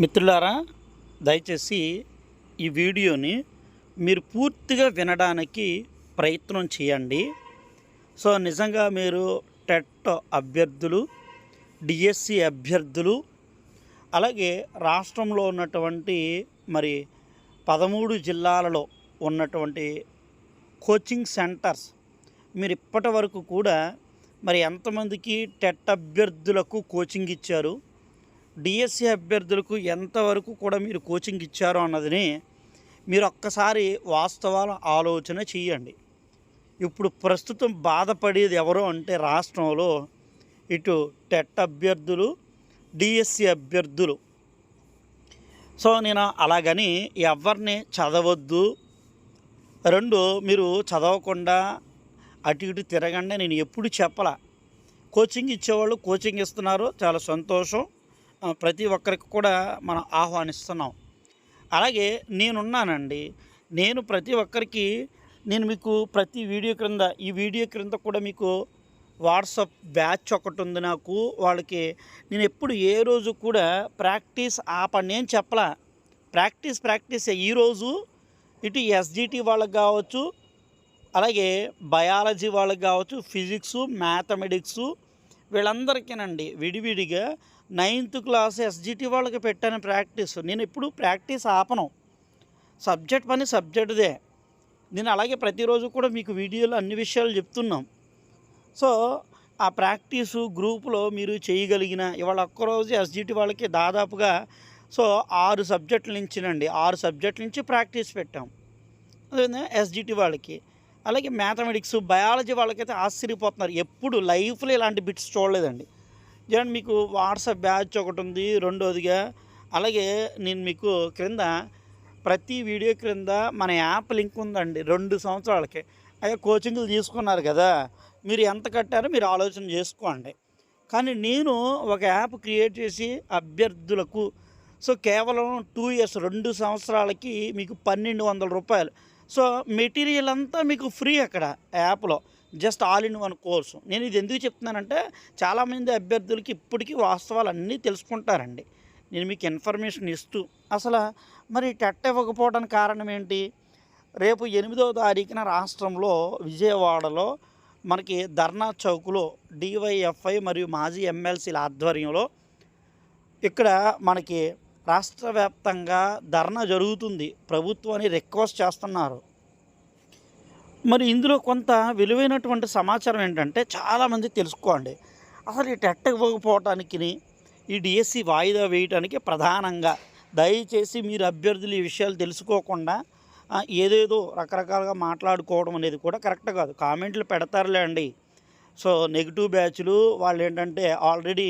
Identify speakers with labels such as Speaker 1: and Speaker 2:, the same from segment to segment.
Speaker 1: మిత్రులారా దయచేసి ఈ వీడియోని మీరు పూర్తిగా వినడానికి ప్రయత్నం చేయండి. సో నిజంగా మీరు టెట్ అభ్యర్థులు డిఎస్సి అభ్యర్థులు అలాగే రాష్ట్రంలో ఉన్నటువంటి మరి పదమూడు జిల్లాలలో ఉన్నటువంటి కోచింగ్ సెంటర్స్ మీరు ఇప్పటి వరకు కూడా మరి ఎంతమందికి టెట్ అభ్యర్థులకు కోచింగ్ ఇచ్చారు? డిఎస్సి అభ్యర్థులకు ఎంతవరకు కూడా మీరు కోచింగ్ ఇచ్చారో అన్నదిని మీరు ఒక్కసారి వాస్తవాల ఆలోచన చేయండి. ఇప్పుడు ప్రస్తుతం బాధపడేది ఎవరు అంటే రాష్ట్రంలో ఇటు టెట్ అభ్యర్థులు డిఎస్సి అభ్యర్థులు. సో నేను అలాగని ఎవరిని చదవద్దు. రెండు మీరు చదవకుండా అటు ఇటు తిరగండి. నేను ఎప్పుడు చెప్పలా. కోచింగ్ ఇచ్చేవాళ్ళు కోచింగ్ ఇస్తున్నారు. చాలా సంతోషం. ప్రతి ఒక్కరికి కూడా మనం ఆహ్వానిస్తున్నాం. అలాగే నేనున్నానండి. నేను ప్రతి ఒక్కరికి నేను మీకు ప్రతి వీడియో క్రింద ఈ వీడియో క్రింద కూడా మీకు వాట్సాప్ బ్యాచ్ ఒకటి ఉంది నాకు. వాళ్ళకి నేను ఎప్పుడు ఏ రోజు కూడా ప్రాక్టీస్ ఆపండి అని చెప్పలా. Practice practice. ఈరోజు ఇటు ఎస్జిటి వాళ్ళకి కావచ్చు అలాగే బయాలజీ వాళ్ళకి కావచ్చు ఫిజిక్స్ మ్యాథమెటిక్స్ వీళ్ళందరికీనండి విడివిడిగా నైన్త్ క్లాస్ ఎస్జిటి వాళ్ళకి పెట్టాను ప్రాక్టీస్. నేను ఎప్పుడు ప్రాక్టీస్ ఆపను. సబ్జెక్ట్ పని సబ్జెక్ట్దే. నేను అలాగే ప్రతిరోజు కూడా మీకు వీడియోలు అన్ని విషయాలు చెప్తున్నాం. సో ఆ ప్రాక్టీసు గ్రూపులో మీరు చేయగలిగిన ఇవాళ ఒక్కరోజు ఎస్జిటి వాళ్ళకి దాదాపుగా సో ఆరు సబ్జెక్టుల నుంచినండి ఆరు సబ్జెక్టుల నుంచి ప్రాక్టీస్ పెట్టాం. అదే ఎస్జిటి వాళ్ళకి. అలాగే మ్యాథమెటిక్స్ బయాలజీ వాళ్ళకైతే ఆశ్చర్యపోతున్నారు. ఎప్పుడు లైఫ్లో ఇలాంటి బిట్స్ చూడలేదండి. చూడండి మీకు వాట్సాప్ బ్యాచ్ ఒకటి ఉంది రెండోదిగా. అలాగే నేను మీకు క్రింద ప్రతి వీడియో క్రింద మన యాప్ లింక్ ఉందండి రెండు సంవత్సరాలకి. అయ్యా కోచింగ్లు తీసుకున్నారు కదా మీరు ఎంత కట్టారో మీరు ఆలోచన చేసుకోండి. కానీ నేను ఒక యాప్ క్రియేట్ చేసి అభ్యర్థులకు సో కేవలం టూ ఇయర్స్ రెండు సంవత్సరాలకి మీకు పన్నెండు వందల రూపాయలు. సో మెటీరియల్ అంతా మీకు ఫ్రీ అక్కడ యాప్లో. Just all in one course. నేను ఇది ఎందుకు చెప్తున్నానంటే చాలామంది అభ్యర్థులకి ఇప్పటికీ వాస్తవాలు అన్నీ తెలుసుకుంటారండి. నేను మీకు ఇన్ఫర్మేషన్ ఇస్తూ. అసలు మరి టెట్ ఇవ్వకపోవడానికి కారణం ఏంటి? రేపు ఎనిమిదవ తారీఖున రాష్ట్రంలో విజయవాడలో మనకి ధర్నా చౌక్లో డివైఎఫ్ఐ మరియు మాజీ ఎమ్మెల్సీల ఆధ్వర్యంలో ఇక్కడ మనకి రాష్ట్ర వ్యాప్తంగా ధర్నా జరుగుతుంది. ప్రభుత్వాన్ని రిక్వెస్ట్ చేస్తున్నారు. మరి ఇందులో కొంత విలువైనటువంటి సమాచారం ఏంటంటే చాలామంది తెలుసుకోండి. అసలు ఈ టెట్ ఇవ్వకపోవటానికి ఈ డిఎస్సి వాయిదా వేయటానికి ప్రధానంగా దయచేసి మీరు అభ్యర్థులు ఈ విషయాలు తెలుసుకోకుండా ఏదేదో రకరకాలుగా మాట్లాడుకోవడం అనేది కూడా కరెక్ట్ కాదు. కామెంట్లు పెడతారులే అండి. సో నెగిటివ్ బ్యాచ్లు వాళ్ళు ఏంటంటే ఆల్రెడీ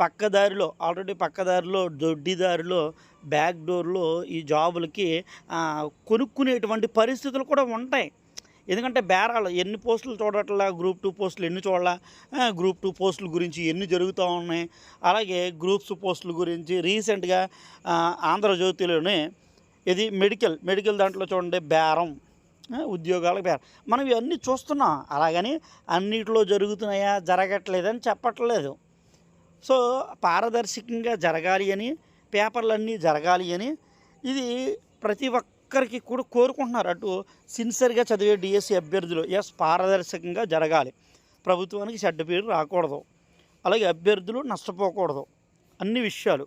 Speaker 1: పక్కదారిలో ఆల్రెడీ పక్కదారిలో దొడ్డిదారిలో బ్యాక్ డోర్లో ఈ జాబులకి కొనుక్కునేటువంటి పరిస్థితులు కూడా ఉంటాయి. ఎందుకంటే బేరాలు ఎన్ని పోస్టులు చూడట్లా గ్రూప్ టూ పోస్టులు ఎన్ని చూడాలా? గ్రూప్ టూ పోస్టుల గురించి ఎన్ని జరుగుతూ ఉన్నాయి? అలాగే గ్రూప్స్ పోస్టుల గురించి రీసెంట్గా ఆంధ్రజ్యోతిలోనే ఇది మెడికల్ మెడికల్ దాంట్లో చూడండి బేరం ఉద్యోగాలకు బేరం. మనం ఇవన్నీ చూస్తున్నాం. అలాగని అన్నిటిలో జరుగుతున్నాయా జరగట్లేదని చెప్పట్లేదు. సో పారదర్శకంగా జరగాలి అని పేపర్లన్నీ జరగాలి అని ఇది ప్రతి ఒక్క ఒక్కరికి కూడా కోరుకుంటున్నారు. అటు సిన్సియర్గా చదివే డిఎస్సి అభ్యర్థులు ఎస్ పారదర్శకంగా జరగాలి. ప్రభుత్వానికి చెడ్డ పేరు రాకూడదు. అలాగే అభ్యర్థులు నష్టపోకూడదు. అన్ని విషయాలు.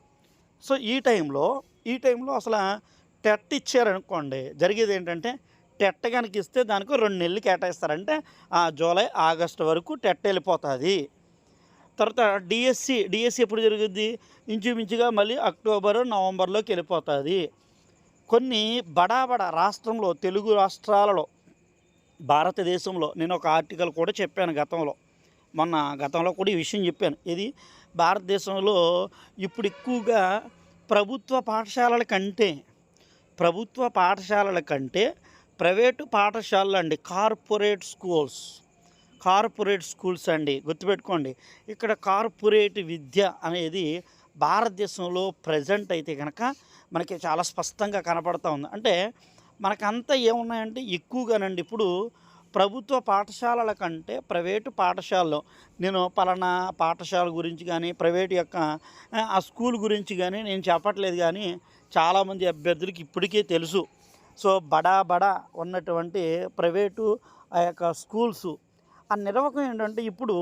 Speaker 1: సో ఈ టైంలో ఈ టైంలో అసలు టెట్ ఇచ్చారనుకోండి జరిగేది ఏంటంటే టెట్ కనుక ఇస్తే దానికి రెండు నెలలు కేటాయిస్తారంటే ఆ జూలై ఆగస్టు వరకు టెట్ వెళ్ళిపోతుంది. తర్వాత డిఎస్సి డిఎస్సి ఎప్పుడు జరుగుద్ది? ఇంచుమించుగా మళ్ళీ అక్టోబర్ నవంబర్లోకి వెళ్ళిపోతుంది. కొన్ని బడా బడా రాష్ట్రంలో తెలుగు రాష్ట్రాలలో భారతదేశంలో నేను ఒక ఆర్టికల్ కూడా చెప్పాను గతంలో. మొన్న గతంలో కూడా ఈ విషయం చెప్పాను. ఇది భారతదేశంలో ఇప్పుడు ఎక్కువగా ప్రభుత్వ పాఠశాలల కంటే ప్రభుత్వ పాఠశాలల కంటే ప్రైవేటు పాఠశాలలు అండి కార్పొరేట్ స్కూల్స్ కార్పొరేట్ స్కూల్స్ అండి. గుర్తుపెట్టుకోండి ఇక్కడ కార్పొరేట్ విద్య అనేది భారతదేశంలో ప్రజెంట్ అయితే కనుక మనకి చాలా స్పష్టంగా కనపడతా ఉంది. అంటే మనకంతా ఏమున్నాయంటే ఎక్కువగానండి. ఇప్పుడు ప్రభుత్వ పాఠశాలల కంటే ప్రైవేటు పాఠశాలలో నేను పలానా పాఠశాల గురించి కానీ ప్రైవేట్ యొక్క ఆ, స్కూల్ గురించి కానీ నేను చెప్పట్లేదు కానీ చాలామంది అభ్యర్థులకి ఇప్పటికే తెలుసు. సో బడా బడా ఉన్నటువంటి ప్రైవేటు ఆ యొక్క స్కూల్స్. ఆ నిర్వాహకం ఏంటంటే ఇప్పుడు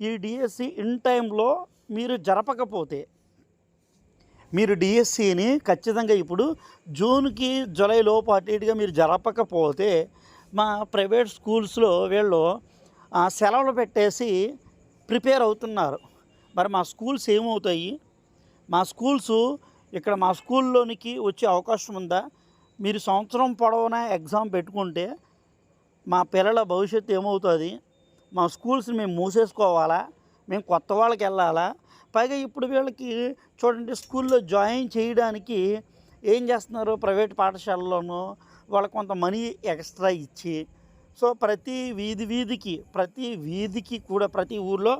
Speaker 1: ఈ డిఎస్సి ఇన్ టైంలో మీరు జరపకపోతే మీరు డిఎస్సిని ఖచ్చితంగా ఇప్పుడు జూన్కి జూలై లోపు అటు ఇటుగా మీరు జరపకపోతే మా ప్రైవేట్ స్కూల్స్లో వీళ్ళు ఆ, సెలవులు పెట్టేసి ప్రిపేర్ అవుతున్నారు. మరి మా స్కూల్స్ ఏమవుతాయి? మా స్కూల్స్ ఇక్కడ మా స్కూల్లోనికి వచ్చే అవకాశం ఉందా? మీరు సంవత్సరం పొడవునా ఎగ్జామ్ పెట్టుకుంటే మా పిల్లల భవిష్యత్తు ఏమవుతుంది? మా స్కూల్స్ని మేము మూసేసుకోవాలా? మేము కొత్త వాళ్ళకి వెళ్ళాలా? పైగా ఇప్పుడు వీళ్ళకి చూడండి స్కూల్లో జాయిన్ చేయడానికి ఏం చేస్తున్నారు? ప్రైవేట్ పాఠశాలలోనూ వాళ్ళకి కొంత మనీ ఎక్స్ట్రా ఇచ్చి సో ప్రతి వీధి వీధికి ప్రతి వీధికి కూడా ప్రతి ఊర్లో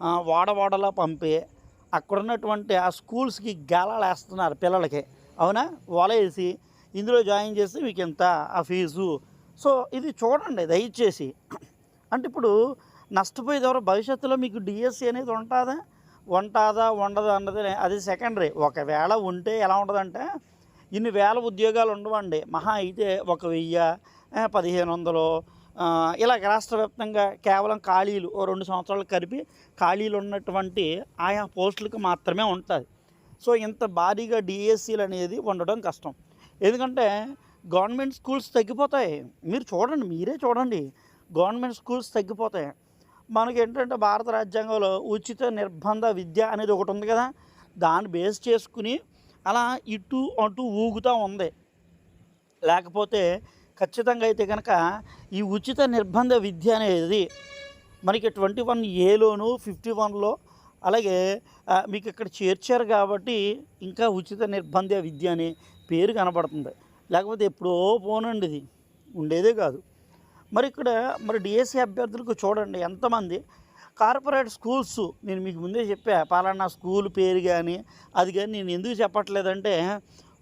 Speaker 1: ఆ, వాడవాడలో పంపి అక్కడ ఉన్నటువంటి ఆ స్కూల్స్కి గాలాలు వేస్తున్నారు పిల్లలకి. అవునా? వలేసి ఇందులో జాయిన్ చేస్తే మీకు ఎంత? ఆ ఫీజు. సో ఇది చూడండి దయచేసి. అంటే ఇప్పుడు నష్టపోయేది ఎవరు భవిష్యత్తులో మీకు డిఎస్సి అనేది ఉంటుందా? ఉంటుందా ఉండదా అన్నది అది సెకండరీ ఒకవేళ ఉంటే ఎలా ఉంటుందంటే ఇన్ని వేల ఉద్యోగాలు ఉండవండి. మహా అయితే ఒక వెయ్యి పదిహేను వందలు ఇలాగ రాష్ట్ర వ్యాప్తంగా కేవలం ఖాళీలు ఓ రెండు సంవత్సరాలు కలిపి ఖాళీలు ఉన్నటువంటి ఆయా పోస్టులకు మాత్రమే ఉంటుంది. సో ఇంత భారీగా డిఎస్సీలు అనేది ఉండడం కష్టం. ఎందుకంటే గవర్నమెంట్ స్కూల్స్ తగ్గిపోతాయి. మీరు చూడండి మీరే చూడండి. గవర్నమెంట్ స్కూల్స్ తగ్గిపోతాయి. మనకి ఏంటంటే భారత రాజ్యాంగంలో ఉచిత నిర్బంధ విద్య అనేది ఒకటి ఉంది కదా. దాన్ని బేస్ చేసుకుని అలా ఇటు అటు ఊగుతూ ఉంది. లేకపోతే ఖచ్చితంగా అయితే కనుక ఈ ఉచిత నిర్బంధ విద్య అనేది మనకి ట్వంటీ వన్ ఏలోను ఫిఫ్టీ వన్లో అలాగే మీకు ఇక్కడ చేర్చారు కాబట్టి ఇంకా ఉచిత నిర్బంధ విద్య అనే పేరు కనబడుతుంది. లేకపోతే ఎప్పుడో పోనండి ఇది. ఉండేదే కాదు. మరి ఇక్కడ మరి డిఎస్సి అభ్యర్థులకు చూడండి ఎంతమంది కార్పొరేట్ స్కూల్స్ నేను మీకు ముందే చెప్పా పాలన్నా స్కూల్ పేరు కానీ అది కానీ నేను ఎందుకు చెప్పట్లేదంటే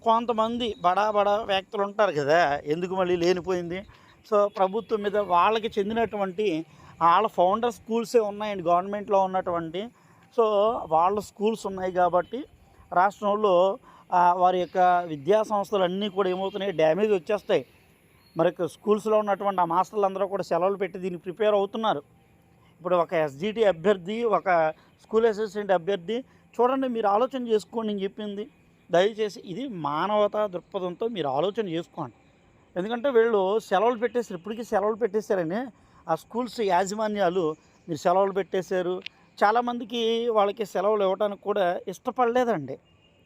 Speaker 1: కొంతమంది బడా బడా వ్యక్తులు ఉంటారు కదా ఎందుకు మళ్ళీ లేనిపోయింది? సో ప్రభుత్వం మీద వాళ్ళకి చెందినటువంటి వాళ్ళ ఫౌండర్ స్కూల్సే ఉన్నాయండి గవర్నమెంట్లో ఉన్నటువంటి. సో వాళ్ళ స్కూల్స్ ఉన్నాయి కాబట్టి రాష్ట్రంలో వారి యొక్క విద్యా సంస్థలు అన్నీ కూడా ఏమవుతున్నాయి డ్యామేజ్ వచ్చేస్తాయి. మరి స్కూల్స్లో ఉన్నటువంటి ఆ మాస్టర్లు అందరూ కూడా సెలవులు పెట్టి దీనికి ప్రిపేర్ అవుతున్నారు. ఇప్పుడు ఒక ఎస్జిటి అభ్యర్థి ఒక స్కూల్ అసిస్టెంట్ అభ్యర్థి చూడండి మీరు ఆలోచన చేసుకోండి నేను చెప్పింది. దయచేసి ఇది మానవతా దృక్పథంతో మీరు ఆలోచన చేసుకోండి. ఎందుకంటే వీళ్ళు సెలవులు పెట్టేశారు ఇప్పటికీ సెలవులు పెట్టేశారని ఆ స్కూల్స్ యాజమాన్యాలు మీరు సెలవులు పెట్టేశారు. చాలామందికి వాళ్ళకి సెలవులు ఇవ్వడానికి కూడా ఇష్టపడలేదండి.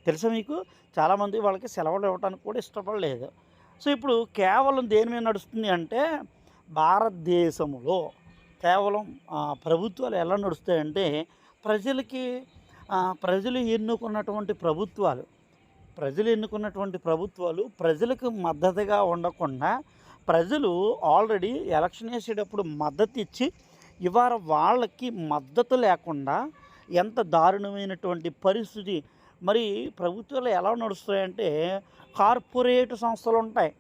Speaker 1: తెలుసా మీకు? చాలామంది వాళ్ళకి సెలవులు ఇవ్వడానికి కూడా ఇష్టపడలేదు. సో ఇప్పుడు కేవలం దేని మీద నడుస్తుంది అంటే భారతదేశంలో కేవలం ప్రభుత్వాలు ఎలా నడుస్తాయంటే ప్రజలకి ప్రజలు ఎన్నుకున్నటువంటి ప్రభుత్వాలు ప్రజలు ఎన్నుకున్నటువంటి ప్రభుత్వాలు ప్రజలకు మద్దతుగా ఉండకుండా ప్రజలు ఆల్రెడీ ఎలక్షన్ వేసేటప్పుడు మద్దతు ఇచ్చి ఇవాళ వాళ్ళకి మద్దతు లేకుండా ఎంత దారుణమైనటువంటి పరిస్థితి మరి ప్రభుత్వాలు ఎలా నడుస్తాయంటే కార్పొరేట్ సంస్థలు ఉంటాయి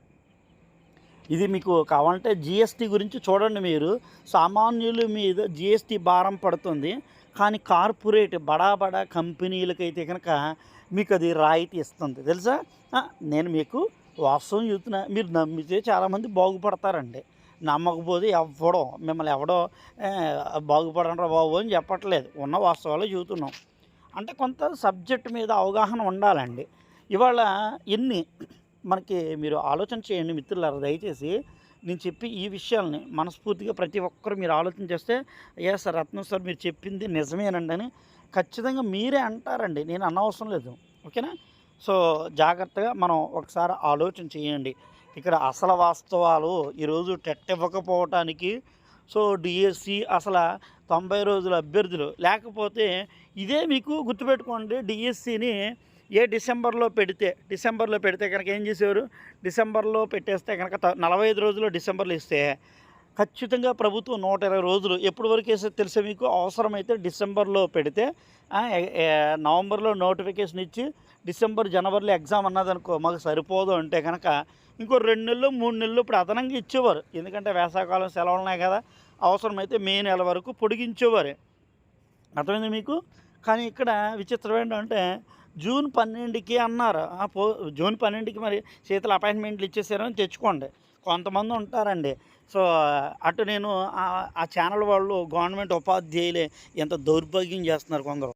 Speaker 1: ఇది మీకు కావాలంటే జిఎస్టీ గురించి చూడండి మీరు. సామాన్యుల మీద జిఎస్టీ భారం పడుతుంది. కానీ కార్పొరేట్ బడా బడా కంపెనీలకైతే కనుక మీకు అది రాయితీ ఇస్తుంది. తెలుసా? నేను మీకు వాస్తవం చెబుతున్నా. మీరు నమ్మితే చాలామంది బాగుపడతారండి. నమ్మకపోతే ఎవడో మిమ్మల్ని ఎవడో "ఏ, బాగుపడంరా బాబు అని చెప్పట్లేదు. ఉన్న వాస్తవాలు చెబుతున్నాం. అంటే కొంత సబ్జెక్ట్ మీద అవగాహన ఉండాలండి. ఇవాళ ఎన్ని మనకి మీరు ఆలోచన చేయండి మిత్రులారా దయచేసి నేను చెప్పి ఈ విషయాల్ని మనస్ఫూర్తిగా ప్రతి ఒక్కరు మీరు ఆలోచన చేస్తే అయ్యా సార్ రత్నం సార్ మీరు చెప్పింది నిజమేనండి అని ఖచ్చితంగా మీరే అంటారండి. నేను అనవసరం లేదు. ఓకేనా? సో జాగ్రత్తగా మనం ఒకసారి ఆలోచన చేయండి. ఇక్కడ అసలు వాస్తవాలు ఈరోజు టెట్ ఇవ్వకపోవటానికి సో డిఎస్సి అసలు తొంభై రోజుల అభ్యర్థులు లేకపోతే ఇదే మీకు గుర్తుపెట్టుకోండి డిఎస్సిని ఏ డిసెంబర్లో పెడితే డిసెంబర్లో పెడితే కనుక ఏం చేసేవారు? డిసెంబర్లో పెట్టేస్తే కనుక నలభై ఐదు రోజుల్లో డిసెంబర్లో ఇస్తే ఖచ్చితంగా ప్రభుత్వం నూట ఇరవై రోజులు ఎప్పటి వరకు వేస్తే తెలిసే మీకు? అవసరమైతే డిసెంబర్లో పెడితే నవంబర్లో నోటిఫికేషన్ ఇచ్చి డిసెంబర్ జనవరిలో ఎగ్జామ్ అన్నదనుకో మాకు సరిపోదు అంటే కనుక ఇంకో రెండు నెలలు మూడు నెలలు ఇప్పుడు అదనంగా ఇచ్చేవారు. ఎందుకంటే వేసవకాలం సెలవులు ఉన్నాయి కదా అవసరమైతే మే నెల వరకు పొడిగించేవారు. అర్థమైంది మీకు? కానీ ఇక్కడ విచిత్రం ఏంటంటే జూన్ పన్నెండుకి అన్నారు. ఆ పో జూన్ పన్నెండుకి మరి శీతల అపాయింట్మెంట్లు ఇచ్చేసారని తెచ్చుకోండి. కొంతమంది ఉంటారండి. సో అటు నేను ఆ- ఆ ఛానల్ వాళ్ళు గవర్నమెంట్ ఉపాధ్యాయులే ఎంత దౌర్భాగ్యం చేస్తున్నారు కొందరు.